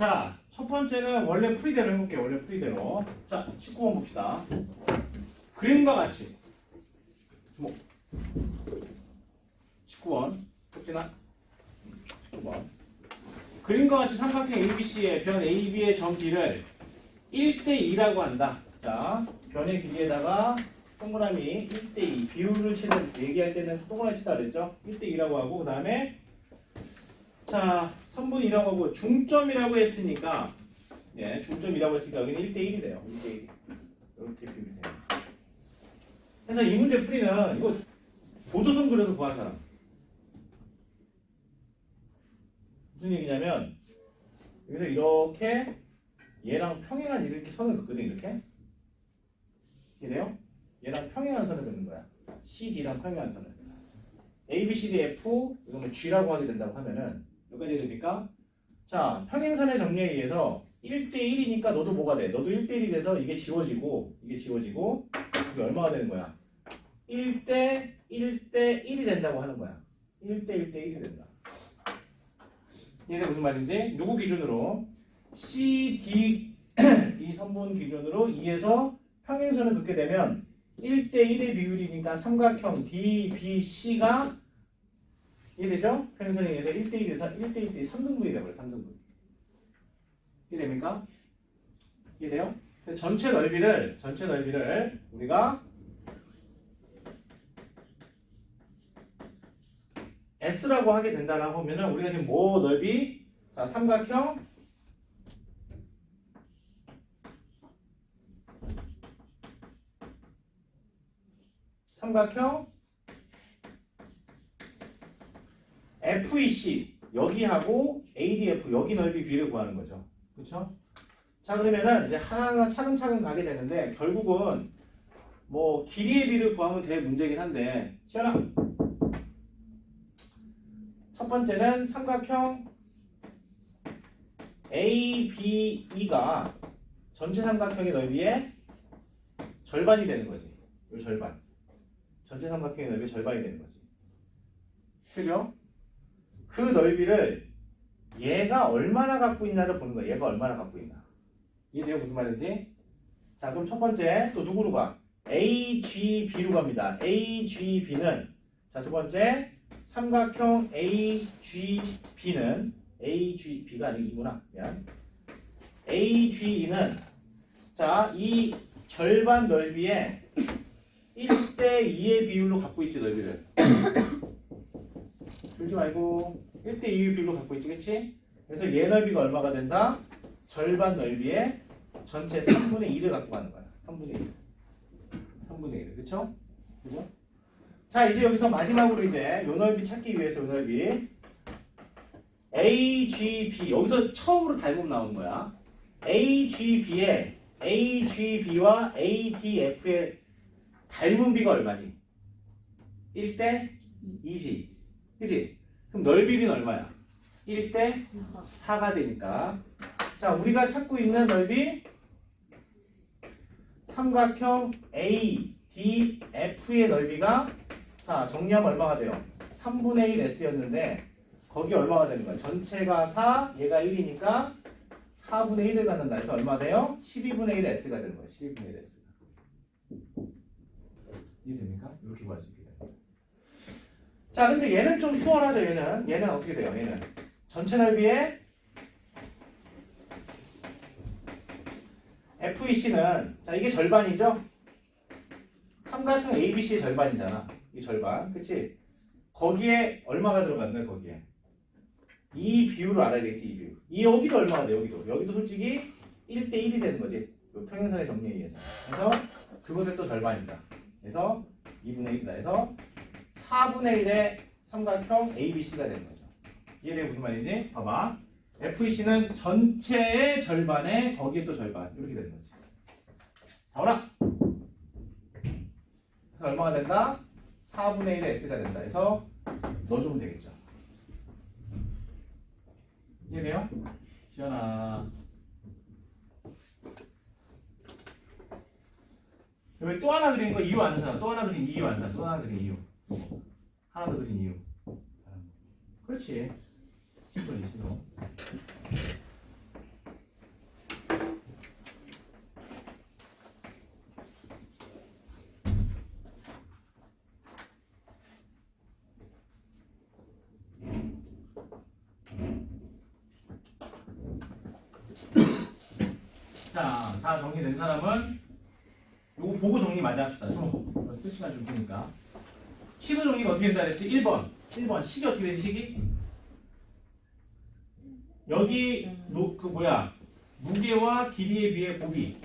자, 첫 번째는 원래 풀이대로 해볼게요. 원래 풀이대로. 자, 19번 봅시다. 그림과 같이. 뭐. 19번. 혹시나? 19번. 그림과 같이 삼각형 ABC의 변 AB의 점 B를 1대2라고 한다. 자, 변의 길이에다가 동그라미 1대2 비율을 치는 얘기할 때는 동그라미 치다 그랬죠? 1대2라고 하고 그 다음에 자, 선분이라고 하고 중점이라고 했으니까 예, 중점이라고 했으니까 여기는 1대 1이 돼요. 1대 1. 이렇게 비비세요. 그래서 이 문제 풀이는 이거 보조선 그려서 구한 사람. 무슨 얘기냐면 여기서 이렇게 얘랑 평행한 이렇게 선을 긋거든 이렇게. 이래요? 얘랑 평행한 선을 긋는 거야. CD랑 평행한 선을. A, B, C, D, F 이거는 G라고 하게 된다고 하면은 여기까지 됩니까? 자, 평행선의 정리에 의해서 1대1이니까 너도 뭐가 돼? 너도 1대1이 돼서 이게 지워지고 이게 지워지고 이게 얼마가 되는 거야? 1대 1대 1이 된다고 하는 거야. 1대 1대 1이 된다. 얘는 무슨 말인지 누구 기준으로 C, D 이 선분 기준으로 2에서 평행선을 긋게 되면 1대 1의 비율이니까 삼각형 D, B, C가 이해되죠? 평행선에 의해서 1대 1에서 1대 1대 3등분이 돼버려 3등분. 이해됩니까? 이해돼요? 그래서 전체 넓이를 전체 넓이를 우리가 S라고 하게 된다라고 하면은 우리가 지금 뭐 넓이? 자, 삼각형 삼각형 FEC 여기하고 ADF 여기 넓이 비를 구하는 거죠. 그렇죠? 자 그러면은 이제 하나하나 차근차근 가게 되는데 결국은 뭐 길이의 비를 구하면 될 문제긴 한데 시연아 첫 번째는 삼각형 ABE가 전체 삼각형의 넓이의 절반이 되는 거지. 이 절반. 전체 삼각형의 넓이의 절반이 되는 거지. 그죠? 그 넓이를 얘가 얼마나 갖고 있나를 보는 거야. 얘가 얼마나 갖고 있나. 이해돼요? 무슨 말인지? 자, 그럼 첫 번째 또 누구로 가? AGB로 갑니다. AGB는 자, 두 번째 삼각형 AGB는 AGB가 아니고 이구나. 미안. AGE는 자, 이 절반 넓이에 1대 2의 비율로 갖고 있지, 넓이를. 줄지 말고 1대 2의 비율로 갖고 있지, 그치? 그래서 얘 넓이가 얼마가 된다? 절반 넓이에 전체 3분의 1을 갖고 가는 거야. 3분의 1. 3분의 1. 그쵸? 그죠? 자, 이제 여기서 마지막으로 이제 요 넓이 찾기 위해서 요 넓이 AGB 여기서 처음으로 닮음 나온 거야. AGB의 AGB와 ADF의 닮은 비가 얼마니? 1대 2지. 그지? 그럼 넓이는 얼마야? 1대 4가 되니까. 자, 우리가 찾고 있는 넓이 삼각형 ADF의 넓이가 자, 정리하면 얼마가 돼요? 3분의 1 S였는데 거기 얼마가 되는 거야? 전체가 4, 얘가 1이니까 4분의 1을 갖는다 해서 얼마 돼요? 12분의 1 S가 되는 거예요. 12분의 1 S가. 이해됩니까? 이렇게 구할 수 있게. 자, 근데 얘는 좀 수월하죠, 얘는. 얘는 어떻게 돼요, 얘는? 전체 넓이에 FEC는, 자, 이게 절반이죠? 삼각형 ABC의 절반이잖아. 이 절반. 그치? 거기에 얼마가 들어갔네, 거기에. 이 비율을 알아야겠지, 이 비율. 이 여기도 얼마가 돼, 여기도. 여기도 솔직히 1대1이 되는 거지. 요 평행선의 정리에 의해서. 그래서 그것의 또 절반이다. 그래서 2분의 1이다. 해서 4분의 1의 삼각형 ABC가 되는 거죠. 이해돼요? 무슨 말인지? 봐봐. FEC는 전체의 절반에 거기에 또 절반. 이렇게 되는 거지. 나오라! 그래서 얼마가 된다? 4분의 1의 S가 된다. 해서 넣어주면 되겠죠. 이해돼요? 지연아. 여기 또 하나 그린 거 이유 아는 사람, 또 하나 그린 이유 아는 사람, 또 하나 그린 이유. 하나 더 그린 이유. 그렇지. 심플이지 너. 다 정리된 사람은 요거 보고 정리 맞이 합시다. 총. 시간 줄 테니까. 식의 정리가 어떻게 된다 그랬지? 1번. 1번. 식이 어떻게 되지, 식이? 여기 노, 그 뭐야? 무게와 길이에 비해 곱이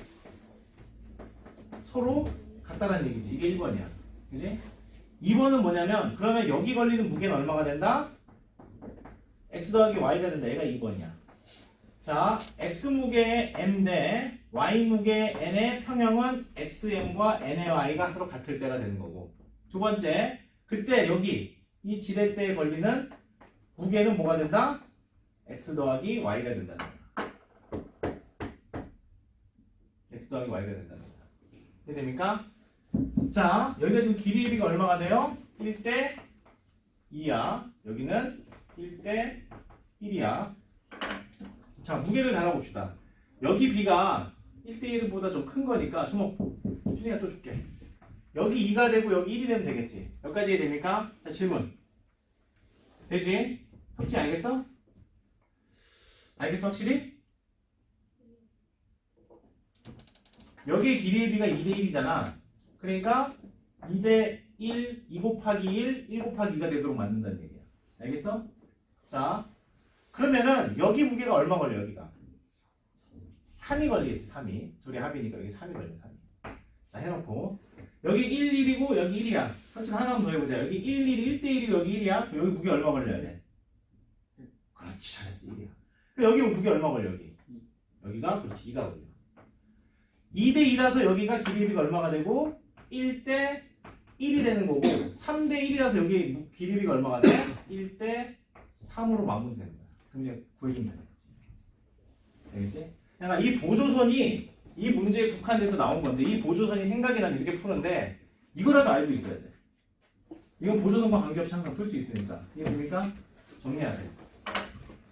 서로 같다는 얘기지. 이게 1번이야. 그지? 2번은 뭐냐면 그러면 여기 걸리는 무게는 얼마가 된다? x 더하기 y가 된다. 얘가 2번이야. 자, x 무게의 m 대 y 무게의 n의 평형은 xm과 n의 y가 서로 같을 때가 되는 거고. 두 번째, 그때 여기 이 지렛대에 걸리는 무게는 뭐가 된다? x 더하기 y가 된다는 거야. x 더하기 y가 된다는 거야. 이해 됩니까? 자, 여기가 지금 길이의 비가 얼마가 돼요? 1대 2야. 여기는 1대 1이야. 자, 무게를 달아봅시다. 여기 비가 1대 1보다 좀 큰 거니까 주목. 준이가 또 줄게. 여기 2가 되고 여기 1이 되면 되겠지. 여기까지 이해됩니까? 자, 질문. 되지? 혹시 알겠어? 알겠어, 확실히? 여기의 길이의 비가 2대 1이잖아. 그러니까 2대 1, 2 곱하기 1, 1 곱하기 2가 되도록 만든다는 얘기야. 알겠어? 자, 그러면은 여기 무게가 얼마 걸려 여기가? 3이 걸리겠지 3이 둘이 합이니까 여기 3이 걸려 3이 자 해놓고 여기 1, 1이고 여기 1이야 그렇지 하나만 더 해보자 여기 1, 1, 1대 1이고 여기 1이야 여기 무게 얼마 걸려야 돼? 그렇지 잘했어 1이야 여기 무게 얼마 걸려 여기? 여기가 그렇지 2가 걸려 2대 2라서 여기가 길이 비가 얼마가 되고 1대 1이 되는 거고 3대 1이라서 여기 길이 비가 얼마가 돼? 1대 3으로 마무리되는 거야. 그럼 이제 구해주면 되는 거지. 되겠지? 그러니까 이 보조선이 이 문제에 국한돼서 나온 건데 이 보조선이 생각이 나면 이렇게 푸는데 이거라도 알고 있어야 돼. 이건 보조선과 관계없이 항상 풀 수 있으니까. 이해됩니까? 정리하세요.